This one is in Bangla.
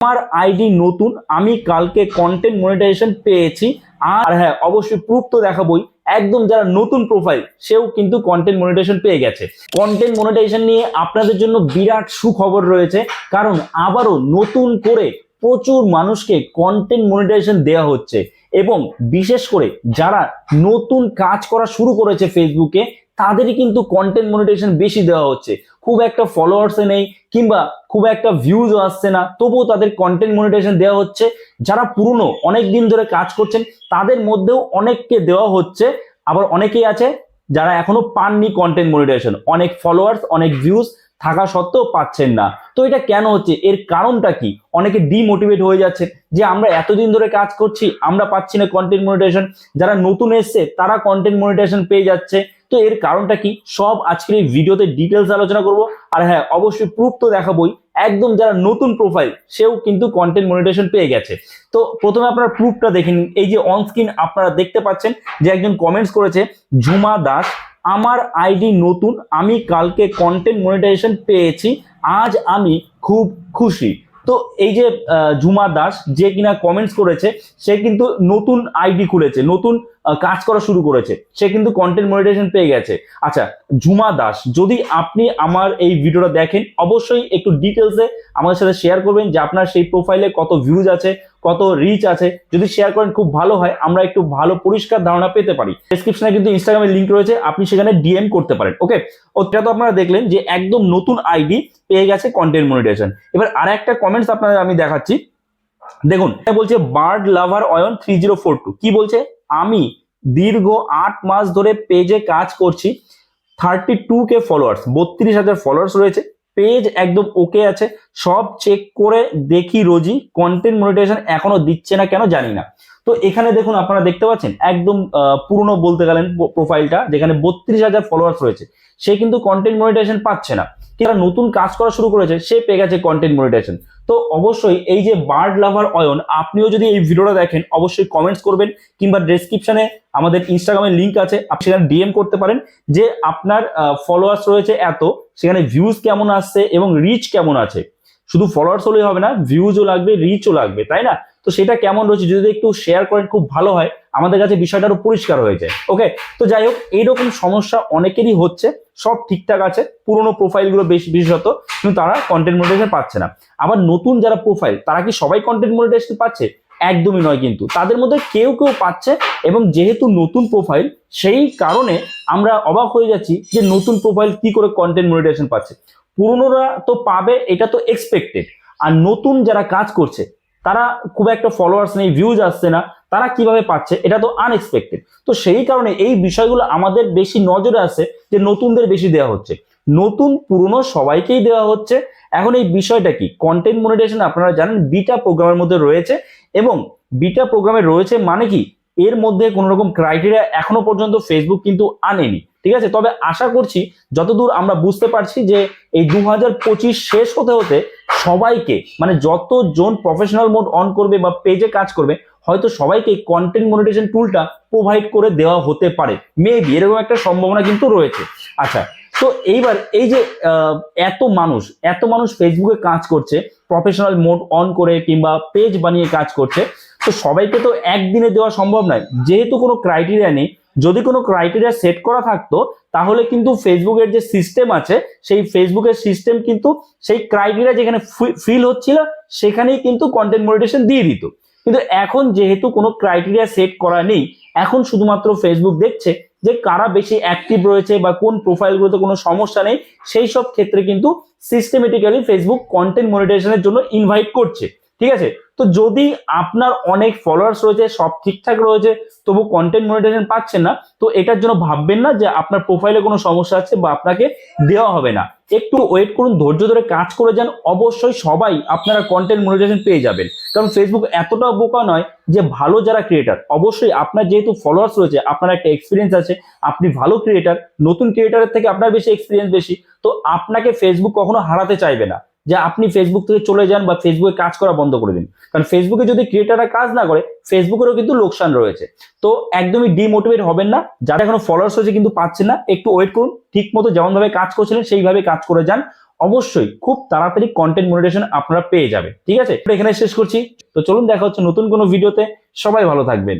আমার আইডি নতুন, আমি কালকে কন্টেন্ট মনিটাইজেশন পেয়েছি। আর হ্যাঁ অবশ্যই প্রুফ তো দেখাবই। একদম যারা নতুন প্রোফাইল সেও কিন্তু কন্টেন্ট মনিটাইজেশন পেয়ে গেছে। কন্টেন্ট মনিটাইজেশন নিয়ে আপনাদের জন্য বিরাট সুখবর রয়েছে। কারণ আবারও নতুন করে প্রচুর মানুষকে কন্টেন্ট মনিটাইজেশন দেওয়া হচ্ছে। এবং বিশেষ করে যারা নতুন কাজ করা শুরু করেছে ফেসবুকে, তাদেরই কিন্তু কন্টেন্ট মনিটাইজেশন বেশি দেওয়া হচ্ছে। খুব একটা ফলোয়ার্সে নেই, কিংবা খুব একটা ভিউজও আসছে না, তবুও তাদের কন্টেন্ট মনিটাইজেশন দেওয়া হচ্ছে। যারা পুরনো, অনেক দিন ধরে কাজ করছেন, তাদের মধ্যেও অনেককে দেওয়া হচ্ছে। আবার অনেকেই আছে যারা এখনও পাননি কন্টেন্ট মনিটাইজেশন অনেক ফলোয়ার্স অনেক ভিউজ থাকা সত্ত্বেও পাচ্ছেন না। তো এটা কেন হচ্ছে? এর কারণটা কি? অনেকে ডিমোটিভেট হয়ে যাচ্ছে যে আমরা এতদিন ধরে কাজ করছি, আমরা পাচ্ছি না কন্টেন্ট মনিটাইজেশন যারা নতুন এসছে, তারা কন্টেন্ট মনিটাইজেশন পেয়ে যাচ্ছে। তো এর কারণটা কি? সব আজকের এই ভিডিওতে ডিটেলস আলোচনা করব। আর হ্যাঁ অবশ্যই প্রুফ তো দেখাবই। একদম যারা নতুন প্রোফাইল সেও কিন্তু কন্টেন্ট মনিটাইজেশন পেয়ে গেছে। তো প্রথমে আপনারা প্রুফটা দেখে নিন। এই যে অন স্ক্রিন আপনারা দেখতে পাচ্ছেন যে একজন কমেন্টস করেছে, ঝুমা দাস আমার আইডি নতুন, আমি কালকে কন্টেন্ট মনিটাইজেশন পেয়েছি, আজ আমি খুব খুশি। তো এই যে জুমা দাস, যে কিনা কমেন্টস করেছে, সে কিন্তু নতুন আইডি খুলেছে, নতুন কাজ করা শুরু করেছে। সে কিন্তু কন্টেন্ট মনিটাইজেশন পেয়ে গেছে। আচ্ছা ঝুমা দাস, যদি আপনি আমার এই ভিডিওটা দেখেন, অবশ্যই একটু ডিটেলসে আমাদের সাথে শেয়ার করবেন যে আপনার সেই প্রোফাইলে কত ভিউজ আছে, কত রিচ আছে। যদি শেয়ার করেন, খুব ভালো হয়, আমরা একটু ভালো পরিষ্কার ধারণা পেতে পারি। ডেসক্রিপশনে কিন্তু ইনস্টাগ্রামের লিঙ্ক রয়েছে, আপনি সেখানে ডিএম করতে পারেন ওকে ওটা তো আপনারা দেখলেন যে একদম নতুন আইডি পেয়ে গেছে কন্টেন্ট মনিটাইজেশন এবার আর একটা কমেন্টস আপনাদের আমি দেখাচ্ছি। দেখুন বলছে bird lover Ayan three zero four two কি বলছে? আমি দীর্ঘ আট মাস ধরে পেজে কাজ করছি। থার্টি টু কে ফলোয়ার্স বত্রিশ হাজার ফলোয়ার্স রয়েছে। পেজ একদম ওকে আছে। সব চেক করে দেখি রোজই। কন্টেন্ট মনিটাইজেশন এখনও দিচ্ছে না কেন জানি না। তো এখানে দেখুন আপনারা দেখতে পাচ্ছেন, একদম পুরনো বলতে গেলেন প্রোফাইলটা যেখানে বত্রিশ হাজার ফলোয়ার্স রয়েছে। সে কিন্তু কন্টেন্ট মনিটাইজেশন পাচ্ছে না। যারা নতুন কাজ করা শুরু করেছে, সে পেয়ে গেছে কন্টেন্ট মনিটাইজেশন তো অবশ্যই এই যে বার্ড লাভার অয়ন, আপনিও যদি এই ভিডিওটা দেখেন, অবশ্যই কমেন্টস করবেন, কিংবা ডেসক্রিপশনে আমাদের ইনস্টাগ্রামের লিঙ্ক আছে, আপনি সেখানে ডিএম করতে পারেন যে আপনার ফলোয়ার্স রয়েছে এত, সেখানে ভিউজ কেমন আসছে এবং রিচ কেমন আছে। শুধু ফলোয়ার্স হলেই হবে না ভিউজও লাগবে রিচও লাগবে, তাই না? তো সেটা কেমন রয়েছে যদি একটু শেয়ার করেন খুব ভালো হয়, আমাদের কাছে বিষয়টা আরও পরিষ্কার হয়ে যায়। ওকে তো যাই হোক, এইরকম সমস্যা অনেকেরই হচ্ছে, সব ঠিকঠাক আছে, পুরোনো প্রোফাইলগুলো বেশ বিশেষত, কিন্তু তারা কন্টেন্ট মনিটাইজেশন পাচ্ছে না। আবার নতুন যারা প্রোফাইল তারা কি সবাই কন্টেন্ট মনিটাইজেশন পাচ্ছে? একদমই নয় কিন্তু। তাদের মধ্যে কেউ কেউ পাচ্ছে এবং যেহেতু নতুন প্রোফাইল সেই কারণে আমরা অবাক হয়ে যাচ্ছি যে নতুন প্রোফাইল কি করে কন্টেন্ট মনিটাইজেশন পাচ্ছে। পুরনোরা তো পাবে, এটা তো এক্সপেক্টেড আর নতুন যারা কাজ করছে তারা খুব একটা ফলোয়ার্স নেই ভিউজ আসছে না, তারা কীভাবে পাচ্ছে এটা তো আনএক্সপেক্টেড তো সেই কারণে এই বিষয়গুলো আমাদের বেশি নজরে আসে যে নতুনদের বেশি দেওয়া হচ্ছে। নতুন, পুরনো সবাইকেই দেওয়া হচ্ছে। এখন এই বিষয়টা কি? কন্টেন্ট মনিটাইজেশন আপনারা জানেন বিটা প্রোগ্রামের মধ্যে রয়েছে এবং বিটা প্রোগ্রামে রয়েছে মানে কি? এর মধ্যে কোনো রকম ক্রাইটেরিয়া এখনও পর্যন্ত ফেসবুক কিন্তু আনেনি। ঠিক আছে? তবে আশা করছি যতদূর আমরা বুঝতে পারছি যে এই দু শেষ হতে হতে সবাইকে মানে যতজন প্রফেশনাল মোড অন করবে বা পেজে কাজ করবে, হয়তো সবাইকে কন্টেন্ট মনিটাইজেশন টুলটা প্রোভাইড করে দেওয়া হতে পারে। মেবি এরকম একটা সম্ভাবনা কিন্তু রয়েছে। আচ্ছা তো এইবার এই যে এত মানুষ এত মানুষ ফেসবুকে কাজ করছে প্রফেশনাল মোড অন করে কিংবা পেজ বানিয়ে কাজ করছে, তো সবাইকে তো একদিনে দেওয়া সম্ভব নয়। যেহেতু কোনো ক্রাইটেরিয়া নেই যদি কোনো ক্রাইটেরিয়া সেট করা থাকতো, তাহলে কিন্তু ফেসবুকের যে সিস্টেম আছে, সেই ফেসবুকের সিস্টেম কিন্তু সেই ক্রাইটেরিয়া যেখানে ফিল হচ্ছিল, সেখানেই কিন্তু কন্টেন্ট মনিটেশন দিয়ে দিত। কিন্তু এখন যেহেতু কোনো ক্রাইটেরিয়া সেট করা নেই, এখন শুধুমাত্র ফেসবুক দেখছে যে কারা বেশি অ্যাক্টিভ রয়েছে বা কোন প্রোফাইলগুলোতে কোনো সমস্যা নেই, সেই সব ক্ষেত্রে কিন্তু সিস্টেমেটিক্যালি ফেসবুক কন্টেন্ট মনিটাইজেশনের জন্য ইনভাইট করছে। ঠিক আছে? তো যদি আপনার অনেক ফলোয়ার্স রয়েছে, সব ঠিকঠাক রয়েছে, তবু কন্টেন্ট মনিটাইজেশন পাচ্ছেন না, তো এটার জন্য ভাববেন না যে আপনার প্রোফাইলে কোনো সমস্যা আছে বা আপনাকে দেওয়া হবে না। একটু ওয়েট করুন, ধৈর্য ধরে কাজ করে যান, অবশ্যই সবাই আপনারা কন্টেন্ট মনিটাইজেশন পেয়ে যাবেন। কারণ ফেসবুক এতটা বোকা নয় যে ভালো যারা ক্রিয়েটার অবশ্যই আপনার যেহেতু ফলোয়ার্স রয়েছে, আপনার একটা এক্সপিরিয়েন্স আছে, আপনি ভালো ক্রিয়েটার নতুন ক্রিয়েটারের থেকে আপনার বেশি এক্সপিরিয়েন্স বেশি, তো আপনাকে ফেসবুক কখনো হারাতে চাইবে না। যে আপনি ফেসবুক থেকে চলে যান বা ফেসবুকে কাজ করা বন্ধ করে দিন। কারণ ফেসবুকে যদি ক্রিয়েটাররা কাজ না করে ফেসবুকেরও কিন্তু লোকসান রয়েছে। তো একদমই ডিমোটিভেট হবেন না। যারা এখনও ফলোয়ার্স হয়েছে কিন্তু পাচ্ছেন না, একটু ওয়েট করুন। ঠিক মতো যেমন ভাবে কাজ করছিলেন, সেইভাবে কাজ করে যান। অবশ্যই খুব তাড়াতাড়ি কন্টেন্ট মনিটাইজেশন আপনারা পেয়ে যাবে ঠিক আছে? এখানে শেষ করছি। তো চলুন দেখা হচ্ছে নতুন কোনো ভিডিওতে সবাই ভালো থাকবেন।